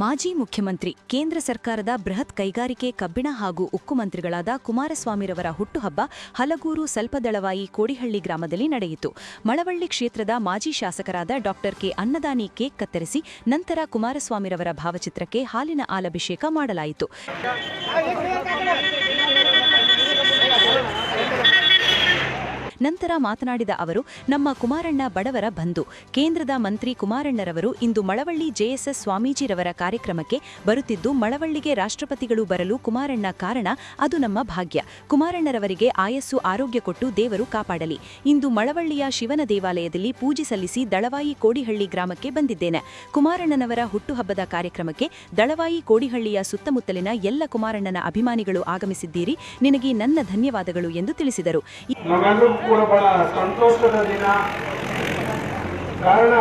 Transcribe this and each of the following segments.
ಮಾಜಿ ಮುಖ್ಯಮಂತ್ರಿ, ಕೇಂದ್ರ ಸರ್ಕಾರದ ಬೃಹತ್ ಕೈಗಾರಿಕೆ ಕಬ್ಬಿಣ ಹಾಗೂ ಉಕ್ಕು ಮಂತ್ರಿಗಳಾದ ಕುಮಾರಸ್ವಾಮಿರವರ ಹುಟ್ಟುಹಬ್ಬ ಹಲಗೂರು ಸಲ್ಪದಳವಾಯಿ ಕೋಡಿಹಳ್ಳಿ ಗ್ರಾಮದಲ್ಲಿ ನಡೆಯಿತು. ಮಳವಳ್ಳಿ ಕ್ಷೇತ್ರದ ಮಾಜಿ ಶಾಸಕರಾದ ಡಾಕ್ಟರ್ ಕೆ. ಅನ್ನದಾನಿ ಕೇಕ್ ಕತ್ತರಿಸಿ ನಂತರ ಕುಮಾರಸ್ವಾಮಿರವರ ಭಾವಚಿತ್ರಕ್ಕೆ ಹಾಲಿನ ಆಲಭಿಷೇಕ ಮಾಡಲಾಯಿತು. ನಂತರ ಮಾತನಾಡಿದ ಅವರು, ನಮ್ಮ ಕುಮಾರಣ್ಣ ಬಡವರ ಬಂಧು. ಕೇಂದ್ರದ ಮಂತ್ರಿ ಕುಮಾರಣ್ಣರವರು ಇಂದು ಮಳವಳ್ಳಿ ಜೆಎಸ್ಎಸ್ ಸ್ವಾಮೀಜಿರವರ ಕಾರ್ಯಕ್ರಮಕ್ಕೆ ಬರುತ್ತಿದ್ದು, ಮಳವಳ್ಳಿಗೆ ರಾಷ್ಟ್ರಪತಿಗಳು ಬರಲು ಕುಮಾರಣ್ಣ ಕಾರಣ ಅದು ನಮ್ಮ ಭಾಗ್ಯ. ಕುಮಾರಣ್ಣರವರಿಗೆ ಆಯಸ್ಸು ಆರೋಗ್ಯ ಕೊಟ್ಟು ದೇವರು ಕಾಪಾಡಲಿ. ಇಂದು ಮಳವಳ್ಳಿಯ ಶಿವನ ದೇವಾಲಯದಲ್ಲಿ ಪೂಜೆ ಸಲ್ಲಿಸಿ ದಳವಾಯಿ ಕೋಡಿಹಳ್ಳಿ ಗ್ರಾಮಕ್ಕೆ ಬಂದಿದ್ದೇನೆ. ಕುಮಾರಣ್ಣನವರ ಹುಟ್ಟುಹಬ್ಬದ ಕಾರ್ಯಕ್ರಮಕ್ಕೆ ದಳವಾಯಿ ಕೋಡಿಹಳ್ಳಿಯ ಸುತ್ತಮುತ್ತಲಿನ ಎಲ್ಲ ಕುಮಾರಣ್ಣನ ಅಭಿಮಾನಿಗಳು ಆಗಮಿಸಿದ್ದೀರಿ. ನಿನಗೆ ನನ್ನ ಧನ್ಯವಾದಗಳು ಎಂದು ತಿಳಿಸಿದರು. ಕೂಡ ಬಹಳ ಸಂತೋಷದ ದಿನ. ಕಾರಣ,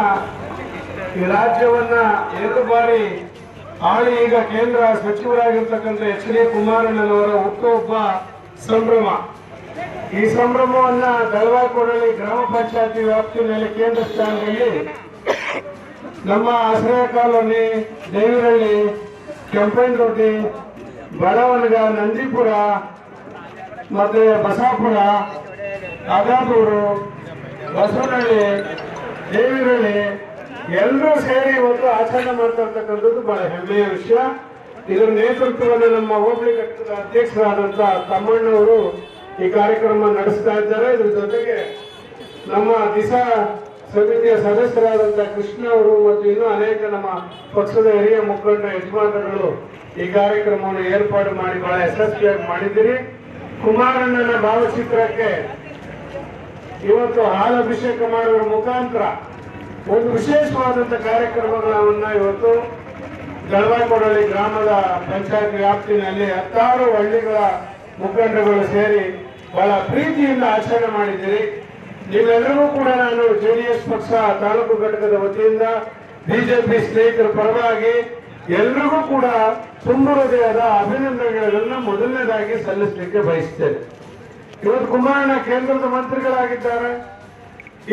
ಈ ರಾಜ್ಯವನ್ನ ಎರಡು ಬಾರಿ ಆಳಿ ಈಗ ಕೇಂದ್ರ ಸಚಿವರಾಗಿರ್ತಕ್ಕಂಥ ಎಚ್ ಡಿ ಕುಮಾರಣ್ಣನವರ ಹುಟ್ಟುಹಬ್ಬ ಸಂಭ್ರಮ. ಈ ಸಂಭ್ರಮವನ್ನ ದಳವಾಕೊಡಲಿ ಗ್ರಾಮ ಪಂಚಾಯತಿ ವ್ಯಾಪ್ತಿಯಲ್ಲಿ ಕೇಂದ್ರ ಸ್ಥಾನದಲ್ಲಿ ನಮ್ಮ ಆಶ್ರಯ ಕಾಲೋನಿ ದೇವಿರಳ್ಳಿ ಕೆಂಪೇನದೊಡ್ಡಿ ಬಡವನಗ, ನಂದಿಪುರ, ಮತ್ತೆ ಬಸಾಪುರ ಅಗಾದೂರು ಬಸವನಹಳ್ಳಿ ದೇವಿರಳ್ಳಿ ಎಲ್ಲರೂ ಸೇರಿ ಇವತ್ತು ಆಚರಣೆ ಮಾಡ್ತಾ ಇರ್ತಕ್ಕಂಥದ್ದು ಬಹಳ ಹೆಮ್ಮೆಯ ವಿಷಯ. ಇದರ ನೇತೃತ್ವವನ್ನು ನಮ್ಮ ಹೋಬಳಿ ಘಟಕದ ಅಧ್ಯಕ್ಷರಾದಂಥ ತಮ್ಮಣ್ಣವರು ಈ ಕಾರ್ಯಕ್ರಮ ನಡೆಸ್ತಾ ಇದ್ದಾರೆ. ಇದ್ರ ಜೊತೆಗೆ ನಮ್ಮ ದಿಸಾ ಸಮಿತಿಯ ಸದಸ್ಯರಾದಂಥ ಕೃಷ್ಣ ಅವರು ಮತ್ತು ಇನ್ನೂ ಅನೇಕ ನಮ್ಮ ಪಕ್ಷದ ಹಿರಿಯ ಮುಖಂಡ ಯಜಮಾನರುಗಳು ಈ ಕಾರ್ಯಕ್ರಮವನ್ನು ಏರ್ಪಾಡು ಮಾಡಿ ಬಹಳ ಯಶಸ್ವಿಯಾಗಿ ಮಾಡಿದ್ದೀರಿ. ಕುಮಾರಣ್ಣನ ಭಾವಚಿತ್ರಕ್ಕೆ ಇವತ್ತು ಹಾಲಭಿಷೇಕ ಮಾಡುವ ಮುಖಾಂತರ ಒಂದು ವಿಶೇಷವಾದಂಥ ಕಾರ್ಯಕ್ರಮಗಳನ್ನ ಇವತ್ತು ದಳವಾಯಿಕೊಡಳ್ಳಿ ಗ್ರಾಮದ ಪಂಚಾಯತ್ ವ್ಯಾಪ್ತಿನಲ್ಲಿ ಹತ್ತಾರು ಹಳ್ಳಿಗಳ ಮುಖಂಡರುಗಳು ಸೇರಿ ಬಹಳ ಪ್ರೀತಿಯಿಂದ ಆಚರಣೆ ಮಾಡಿದ್ದೀರಿ. ನಿಮ್ಮೆಲ್ಲರಿಗೂ ಕೂಡ ನಾನು ಜೆಡಿಎಸ್ ಪಕ್ಷ ತಾಲೂಕು ಘಟಕದ ವತಿಯಿಂದ ಬಿಜೆಪಿ ಸ್ನೇಹಿತರ ಪರವಾಗಿ ಎಲ್ರಿಗೂ ಕೂಡ ತುಂಬು ಹೃದಯದ ಅಭಿನಂದನೆಗಳನ್ನ ಮೊದಲನೇದಾಗಿ ಸಲ್ಲಿಸಲಿಕ್ಕೆ ಬಯಸ್ತೇನೆ. ಇವತ್ತು ಕುಮಾರಣ್ಣ ಕೇಂದ್ರದ ಮಂತ್ರಿಗಳಾಗಿದ್ದಾರೆ.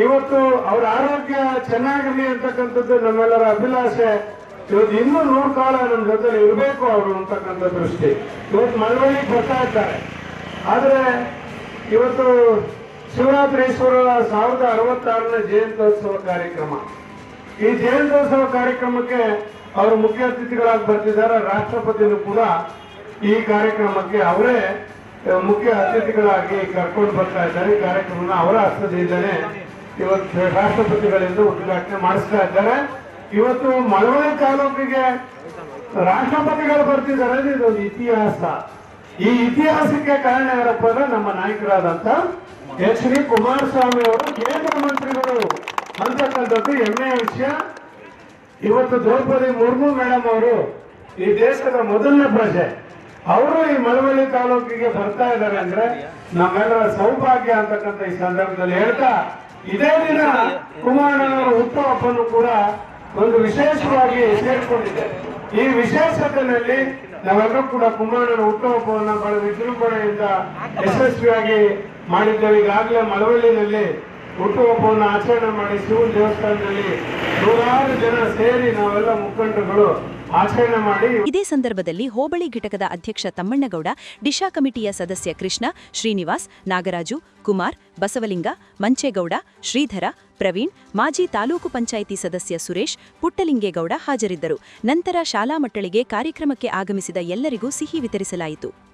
ಇವತ್ತು ಅವರ ಆರೋಗ್ಯ ಚೆನ್ನಾಗಿರಲಿ ಅಂತಕ್ಕಂಥದ್ದು ನಮ್ಮೆಲ್ಲರ ಅಭಿಲಾಷೆ. ಇವತ್ತು ಇನ್ನೂ ನೂರು ಕಾಲ ನಮ್ಮ ಜೊತೆ ಇರಬೇಕು ಅವರು ಅಂತಕ್ಕಂಥ ದೃಷ್ಟಿ. ಇವತ್ತು ಮಳವಳ್ಳಿ ಬರ್ತಾ ಇದ್ದಾರೆ. ಆದರೆ ಇವತ್ತು ಶಿವರಾತ್ರೀಶ್ವರರ ಸಾವಿರದ ಅರವತ್ತಾರನೇ ಜಯಂತ್ಯೋತ್ಸವ ಕಾರ್ಯಕ್ರಮ. ಈ ಜಯಂತ್ಯೋತ್ಸವ ಕಾರ್ಯಕ್ರಮಕ್ಕೆ ಅವರು ಮುಖ್ಯ ಅತಿಥಿಗಳಾಗಿ ಬರ್ತಿದ್ದಾರೆ. ರಾಷ್ಟ್ರಪತಿನೂ ಕೂಡ ಈ ಕಾರ್ಯಕ್ರಮಕ್ಕೆ ಅವರೇ ಮುಖ್ಯ ಅತಿಥಿಗಳಾಗಿ ಕರ್ಕೊಂಡು ಬರ್ತಾ ಇದ್ದಾರೆ. ಈ ಕಾರ್ಯಕ್ರಮನ ಅವರ ಹಸ್ತದಿಂದಲೇ ಇವತ್ತು ರಾಷ್ಟ್ರಪತಿಗಳಿಂದ ಉದ್ಘಾಟನೆ ಮಾಡಿಸ್ತಾ ಇದ್ದಾರೆ. ಇವತ್ತು ಮಳವಳ್ಳಿ ತಾಲೂಕಿಗೆ ರಾಷ್ಟ್ರಪತಿಗಳು ಬರ್ತಿದ್ದಾರೆ. ಇದೊಂದು ಇತಿಹಾಸ. ಈ ಇತಿಹಾಸಕ್ಕೆ ಕಾರಣ ಯಾರಪ್ಪ ಅಂದ್ರೆ ನಮ್ಮ ನಾಯಕರಾದಂತ ಎಚ್ ಡಿ ಕುಮಾರಸ್ವಾಮಿ ಅವರು, ಕೇಂದ್ರ ಮಂತ್ರಿಗಳು. ಅಂತಕ್ಕಂಥದ್ದು ಹೆಮ್ಮೆಯ ವಿಷಯ. ಇವತ್ತು ದ್ರೌಪದಿ ಮುರ್ಮು ಮೇಡಮ್ ಅವರು ಈ ದೇಶದ ಮೊದಲನೇ ಪ್ರಜೆ. ಅವರು ಈ ಮಳವಳ್ಳಿ ತಾಲೂಕಿಗೆ ಬರ್ತಾ ಇದ್ದಾರೆ ಅಂದ್ರೆ ನಮ್ಮೆಲ್ಲರ ಸೌಭಾಗ್ಯ ಅಂತಕ್ಕಂಥ ಈ ಸಂದರ್ಭದಲ್ಲಿ ಹೇಳ್ತಾ, ಇದೇ ದಿನ ಕುಮಾರಣ್ಣನವರ ಹುಟ್ಟುಹಬ್ಬನ್ನು ಕೂಡ ಒಂದು ವಿಶೇಷವಾಗಿ ಸೇರಿಕೊಂಡಿದೆ ಈ ವಿಶೇಷತೆಯಲ್ಲಿ ನಾವೆಲ್ಲರೂ ಕೂಡ ಕುಮಾರಣ್ಣನ ಹುಟ್ಟುಹಬ್ಬವನ್ನು ಬಹಳ ವಿಜೃಂಭಣೆಯಿಂದ ಯಶಸ್ವಿಯಾಗಿ ಮಾಡಿದ್ದೇವೆ. ಈಗಾಗಲೇ ಮಳವಳ್ಳಿನಲ್ಲಿ ಹುಟ್ಟುಹಬ್ಬವನ್ನು ಆಚರಣೆ ಮಾಡಿ ಶಿವನ ದೇವಸ್ಥಾನದಲ್ಲಿ ನೂರಾರು ಜನ ಸೇರಿ ನಾವೆಲ್ಲ ಮುಖಂಡರುಗಳು ಆಚರಣೆ ಮಾಡಿ ಇದೇ ಸಂದರ್ಭದಲ್ಲಿ ಹೋಬಳಿ ಘಟಕದ ಅಧ್ಯಕ್ಷ ತಮ್ಮಣ್ಣಗೌಡ ದಿಶಾ ಕಮಿಟಿಯ ಸದಸ್ಯ ಕೃಷ್ಣ, ಶ್ರೀನಿವಾಸ್, ನಾಗರಾಜು, ಕುಮಾರ್, ಬಸವಲಿಂಗ, ಮಂಚೇಗೌಡ, ಶ್ರೀಧರ, ಪ್ರವೀಣ್, ಮಾಜಿ ತಾಲೂಕು ಪಂಚಾಯಿತಿ ಸದಸ್ಯ ಸುರೇಶ್, ಪುಟ್ಟಲಿಂಗೇಗೌಡ ಹಾಜರಿದ್ದರು. ನಂತರ ಶಾಲಾ ಮಟ್ಟಳಿಗೆ ಕಾರ್ಯಕ್ರಮಕ್ಕೆ ಆಗಮಿಸಿದ ಎಲ್ಲರಿಗೂ ಸಿಹಿ ವಿತರಿಸಲಾಯಿತು.